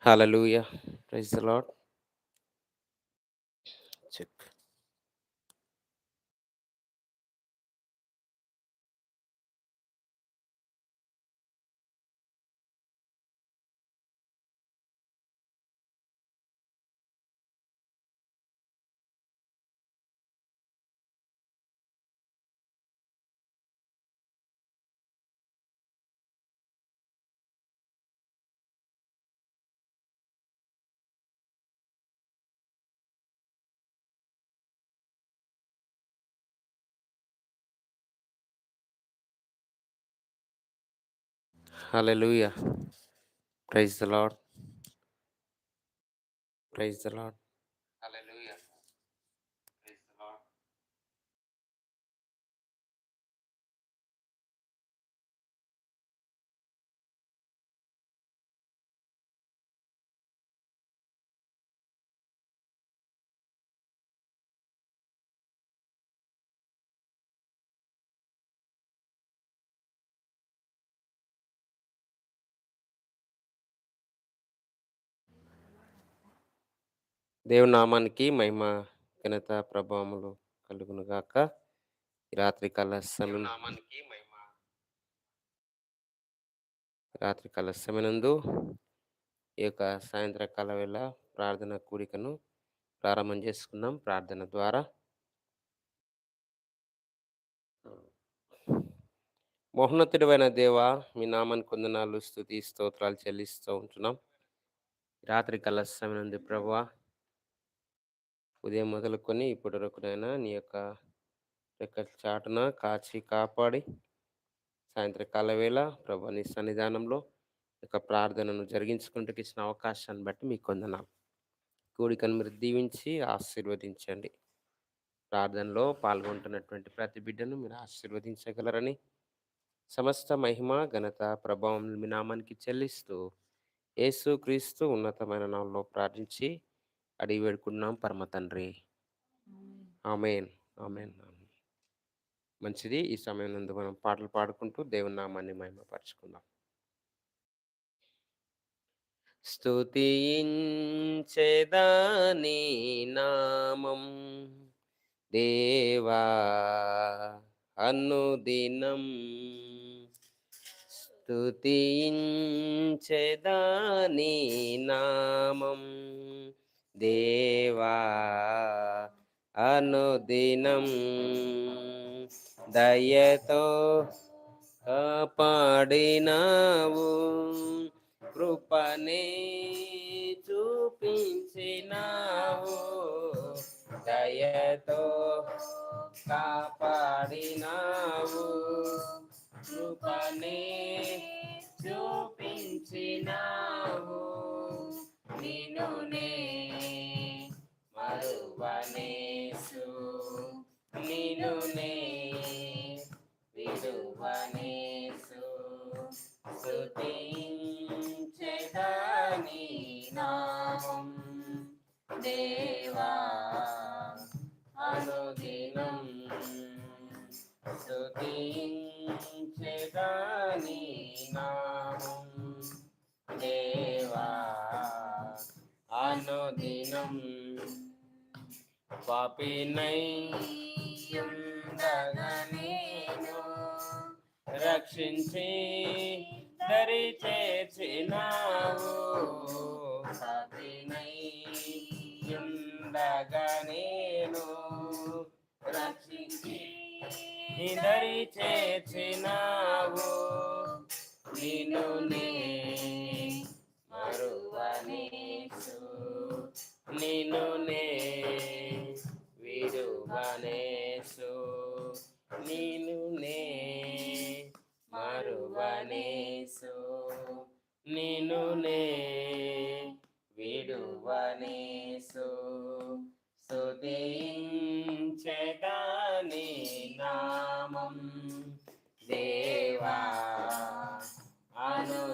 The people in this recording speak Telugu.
Hallelujah. Praise the Lord. Check. Hallelujah. Praise the Lord. Praise the Lord. దేవుని నామానికి మహిమ ఘనత ప్రభావములు కలుగును గాక. ఈ రాత్రి కాల సమయం నామానికి మహిమ. రాత్రి కాల సమయనందు ఈ యొక్క సాయంత్రకాల వేళ ప్రార్థన కూడికను ప్రారంభం చేసుకుందాం. ప్రార్థన ద్వారా మహోన్నతుడైన దేవ మీ నామాన్ని కొందనాలు స్థుతి స్తోత్రాలు చెల్లిస్తూ ఉంటున్నాం. రాత్రి కల సమయంది ప్రభా ఉదయం మొదలుకొని ఇప్పటి వరకునైనా నీ యొక్క రెక్కల చాటున కాచి కాపాడి సాయంత్రకాల వేళ ప్రభా నీ సన్నిధానంలో ఈ యొక్క ప్రార్థనను జరిగించుకుంటూ ఇచ్చిన అవకాశాన్ని బట్టి మీకు కొందనాలు కోడికను మీరు దీవించి ఆశీర్వదించండి. ప్రార్థనలో పాల్గొంటున్నటువంటి ప్రతి బిడ్డను మీరు ఆశీర్వదించగలరని సమస్త మహిమ ఘనత ప్రభావం మీ నామానికి చెల్లిస్తూ యేసు క్రీస్తు ఉన్నతమైన నామంలో ప్రార్థించి అడిగి వేడుకున్నాం పరమ తండ్రి. ఆమెన్. ఆమెన్. ఆమెన్. మంచిది. ఈ సమయం నందు మనం పాటలు పాడుకుంటూ దేవుని నామాన్ని మహిమపరచుకుందాం. స్తుతించెదాని నామం దేవా అనుదినం. స్తుతించెదాని నామం దేవా అనుదినం దయతో కాపాడినావు కృపనే చూపించినావు దయతో కాపాడినావు కృపనే నిన్నునే విడువనేసు స్తుతించెదాని నామం దేవా అనుదినం స్తుతించెదాని నామం దేవా అనుదినం పాపినై ఉండగనేను రక్షించి దరి చేర్చినావు. పాపినై ఉండగనేను రక్షించి దరి చేర్చినావు. నిన్ను నే విడువనేసు. నిన్ను నే విడువనేసు స్తుతించెదాని నామం దేవా అను